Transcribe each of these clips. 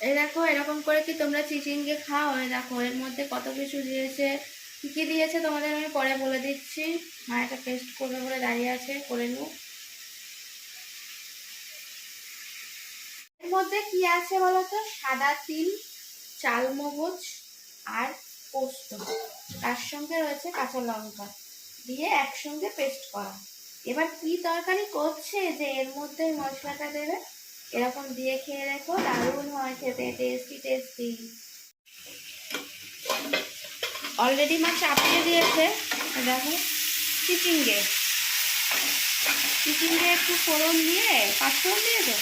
এই দেখো, এরকম করে কি তোমরা চিচিংকে খাও? এই দেখো, এর মধ্যে কত কিছু দিয়েছে। কী কী দিয়েছে তোমাদের আমি পরে বলে দিচ্ছি। মা একটা পেস্ট করবে বলে দাঁড়িয়ে আছে, করে নিও। এর মধ্যে কি আছে বলো তো? সাদা তিল, চাল মগজ আর পোস্ত। তার সঙ্গে রয়েছে কাঁচা লঙ্কা। দিয়ে একসঙ্গে পেস্ট করা। এবার কি তরকারি করছে যে এর মধ্যে মশলাটা দেবে? এরকম দিয়ে খেয়ে দেখো দারুণ হয় খেতে টেস্টি টেস্টি অলরেডি মা চাপিয়ে দিয়েছে দেখো চিচিঙ্গে। চিচিঙ্গে একটু ফোড়ন দিয়ে পাঁচ ফোড়ন দিয়েছে?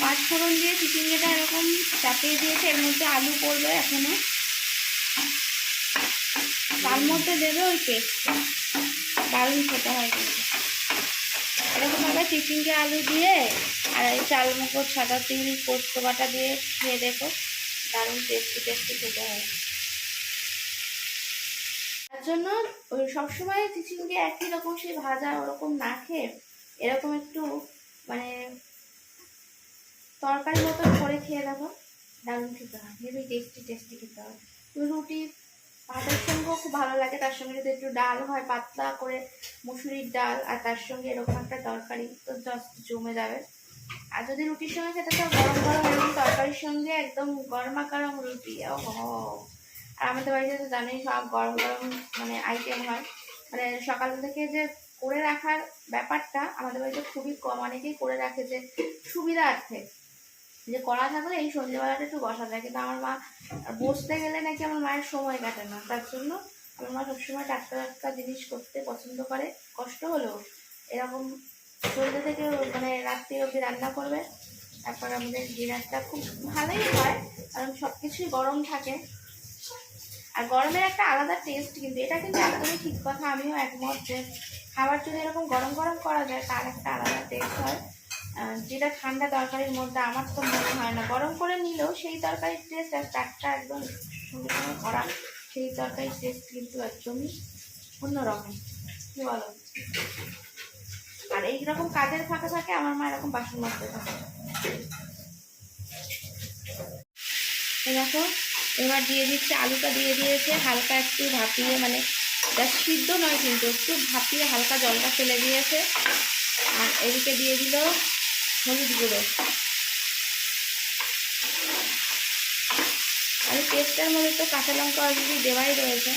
পাঁচ ফোড়ন দিয়ে চিচিঙ্গেটা এরকম চাপিয়ে দিয়েছে এর মধ্যে আলু পড়বে এখনও। তার মধ্যে দেবে ওই পেস্টটা। দারুণ খেতে হয় কিন্তু এরকমভাবে চিচিঙ্গে আলু দিয়ে আর এই চাল মুখো সাদা তিল, পোস্ত বাটা দিয়ে খেয়ে দেখো। দারুণ টেস্টি টেস্টি খেতে হয়। তার জন্য ওই সবসময় চিচিঙ্গে একই রকম সেই ভাজা ওরকম না খেয়ে এরকম একটু মানে তরকারি মতো করে খেয়ে দেখো। দারুণ খেতে হয় হেবি টেস্টি টেস্টি খেতে হয়। রুটি ভাতের সঙ্গেও খুব ভালো লাগে, তার সঙ্গে যদি একটু ডাল হয়, পাতলা করে মুসুরির ডাল, আর তার সঙ্গে এরকম একটা তরকারি, তো জাস্ট জমে যাবে। আর যদি রুটির সঙ্গে খেতে চাও, গরম গরম এরকম তরকারির সঙ্গে একদম গরমা গরম রুটি ও আর আমাদের বাড়িতে তো জানোই সব গরম গরম মানে আইটেম হয়। মানে সকাল থেকে যে করে রাখার ব্যাপারটা আমাদের বাড়িতে খুবই কম, অনেকেই করে রাখে যে সুবিধার্থে। যে করা থাকলে এই সন্ধ্যেবেলাটা একটু বসা যায়, কিন্তু আমার মা বসতে গেলে নাকি আমার মায়ের সময় কাটে না। তার জন্য আমার মা সবসময় টাটকা টাটকা জিনিস করতে পছন্দ করে, কষ্ট হলেও এরকম সন্ধ্যে থেকে মানে রাত্রি অবধি রান্না করবে। তারপর আমাদের ডিনারটা খুব ভালোই হয়, কারণ সব কিছুই গরম থাকে। আর গরমের একটা আলাদা টেস্ট কিন্তু, এটা কিন্তু একদমই ঠিক কথা, আমিও একমত যে খাবার যদি এরকম গরম গরম করা যায়, তার একটা আলাদা টেস্ট হয়। যেটা ঠান্ডা তরকারির মধ্যে আমার তো মনে হয় না। গরম করে নিলেও সেই তরকারির টেস্ট আর চারটা একদম সঙ্গে করা সেই তরকারির টেস্ট কিন্তু একদমই অন্যরকম। কী বলো? আর এইরকম কাজের ফাঁকে ফাঁকে আমার মা এরকম বাসন মাজতে থাকে। দেখো, এবার দিয়ে দিচ্ছে, আলুটা দিয়ে দিয়েছে, হালকা একটু ভাপিয়ে মানে সিদ্ধ নয় কিন্তু একটু ভাপিয়ে হালকা জলটা ফেলে দিয়েছে। আর এদিকে দিয়ে দিল হলুদ গুঁড়ো। আর এই পেস্টটার মধ্যে তো কাঁচা লঙ্কা অলরেডি দেওয়াই রয়েছে।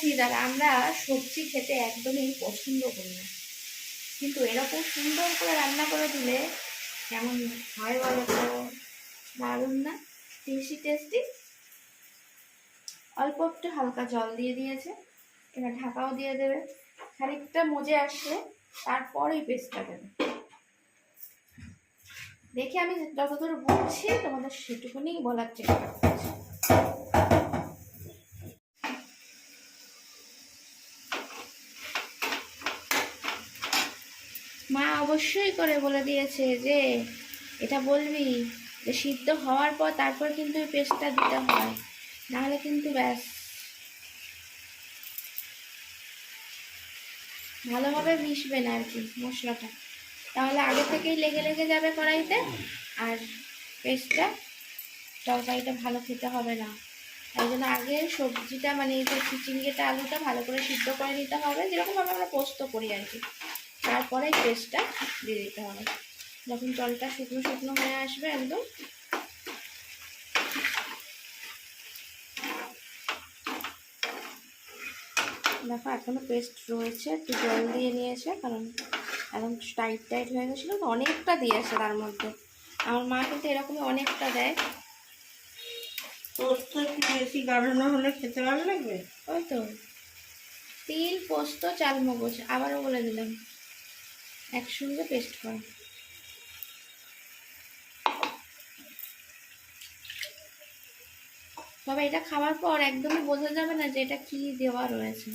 যারা আমরা সবজি খেতে একদমই পছন্দ করি না। কিন্তু এরকম সুন্দর করে রান্না করে দিলে কেমন হয় বলো তো? দারুণ না? Tasty tasty? অল্প একটু হালকা জল দিয়ে দিয়েছে, এবার ঢাকাও দিয়ে দেবে। খানিকটা মজে আসলে তারপরেই পেস্টটা দেবে। দেখে আমি যতদূর বুঝছি, তোমাদের সেটুকুনি বলার চেষ্টা করছি। মা অবশ্যই করে বলে দিয়েছে যে, এটা বলবি যে সিদ্ধ হওয়ার পর তারপর কিন্তু এই পেস্টটা দিতে হয়। নাহলে কিন্তু ব্যাস। ভালোভাবে মিশবে না আর কি মশলাটা। তাহলে আগে থেকেই লেগে লেগে যাবে কড়াইতে আর পেস্টটা তরকারিটা ভালো খেতে হবে না। তাই জন্য আগে সবজিটা মানে যে চিচিঙ্গেটা, আলুটা ভালো করে সিদ্ধ করে নিতে হবে। যেরকমভাবে আমরা পোস্ত করি আর কি। তারপরে পেস্টটা দিয়ে দিতে হবে। যখন জলটা শুকনো শুকনো হয়ে আসবে একদম। দেখো এখনও পেস্ট রয়েছে একটু জল দিয়ে নিয়েছে কারণ একদম টাইট টাইট হয়ে গেছিল তো অনেকটা দিয়েছে তার মধ্যে। আমার মা কিন্তু এরকমই অনেকটা দেয়। পোস্ত একটু বেশি গাঢ় হলে খেতে ভালো লাগবে? ওই তো। তিল পোস্ত চাল মগজ আবারও বলে দিলাম। একসঙ্গে পেস্ট করা। তবে এটা খাওয়ার পর একদমই বোঝা যাবে না যে এটা কি দেওয়া রয়েছে।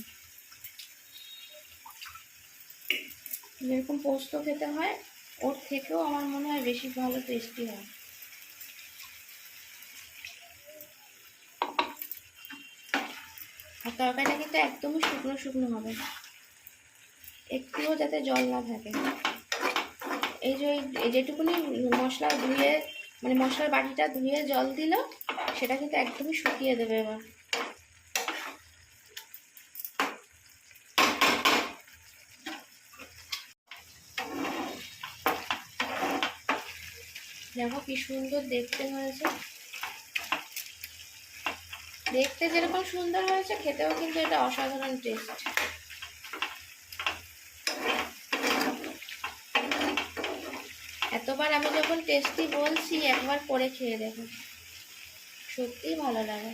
যেরকম পোস্ত খেতে হয়, ওর থেকেও আমার মনে হয় বেশি ভালো টেস্টি হয়। আর তরকারিটা কিন্তু একদমই শুকনো শুকনো হবে। একটুও যাতে জল না থাকে। এই যে এই যেটুকুনি মশলা ধুয়ে মানে মশলার বাটিটা ধুয়ে জল দিল, সেটা কিন্তু একদমই শুকিয়ে দেবে এবার। দেখো কি সুন্দর দেখতে হয়েছে। দেখতে যেরকম সুন্দর হয়েছে, খেতেও কিন্তু এটা অসাধারণ টেস্ট এতবার আমি যখন টেস্টি বলছি, একবার করে খেয়ে দেখো। সত্যিই ভালো লাগে।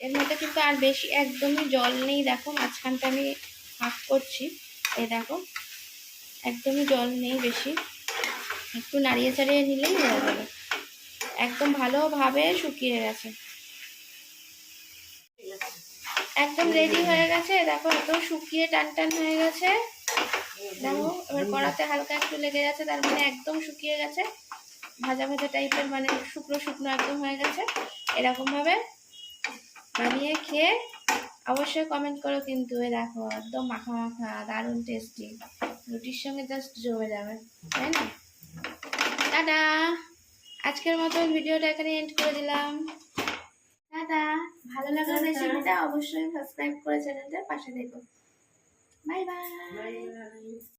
এর মধ্যে কিন্তু আর বেশি একদমই জল নেই। দেখো, মাঝখানটা আমি হাফ করছি। এই দেখো, একদমই জল নেই বেশি। একটু নাড়িয়ে চাড়িয়ে নিলেই হয়ে যাবে। একদম ভালোভাবে শুকিয়ে গেছে। একদম রেডি হয়ে গেছে। দেখো, এত শুকিয়ে টান টান হয়ে গেছে। দেখো, এবার কড়াতে হালকা একটু লেগে গেছে, তার মানে একদম শুকিয়ে গেছে। ভাজা ভাজা টাইপের মানে শুকনো শুকনো একদম হয়ে গেছে। এরকমভাবে বানিয়ে খেয়ে অবশ্যই কমেন্ট করো কিন্তু, এ দেখো, একদম মাখা মাখা, দারুণ টেস্টি রুটির সঙ্গে জাস্ট জমে যাবে, তাই না? টাটা! আজকের মতো ভিডিওটা এখানে এন্ড করে দিলাম। ভালো লাগলে। রেসিপিটা অবশ্যই সাবস্ক্রাইব করে চ্যানেলটার পাশে দেখো। Bye bye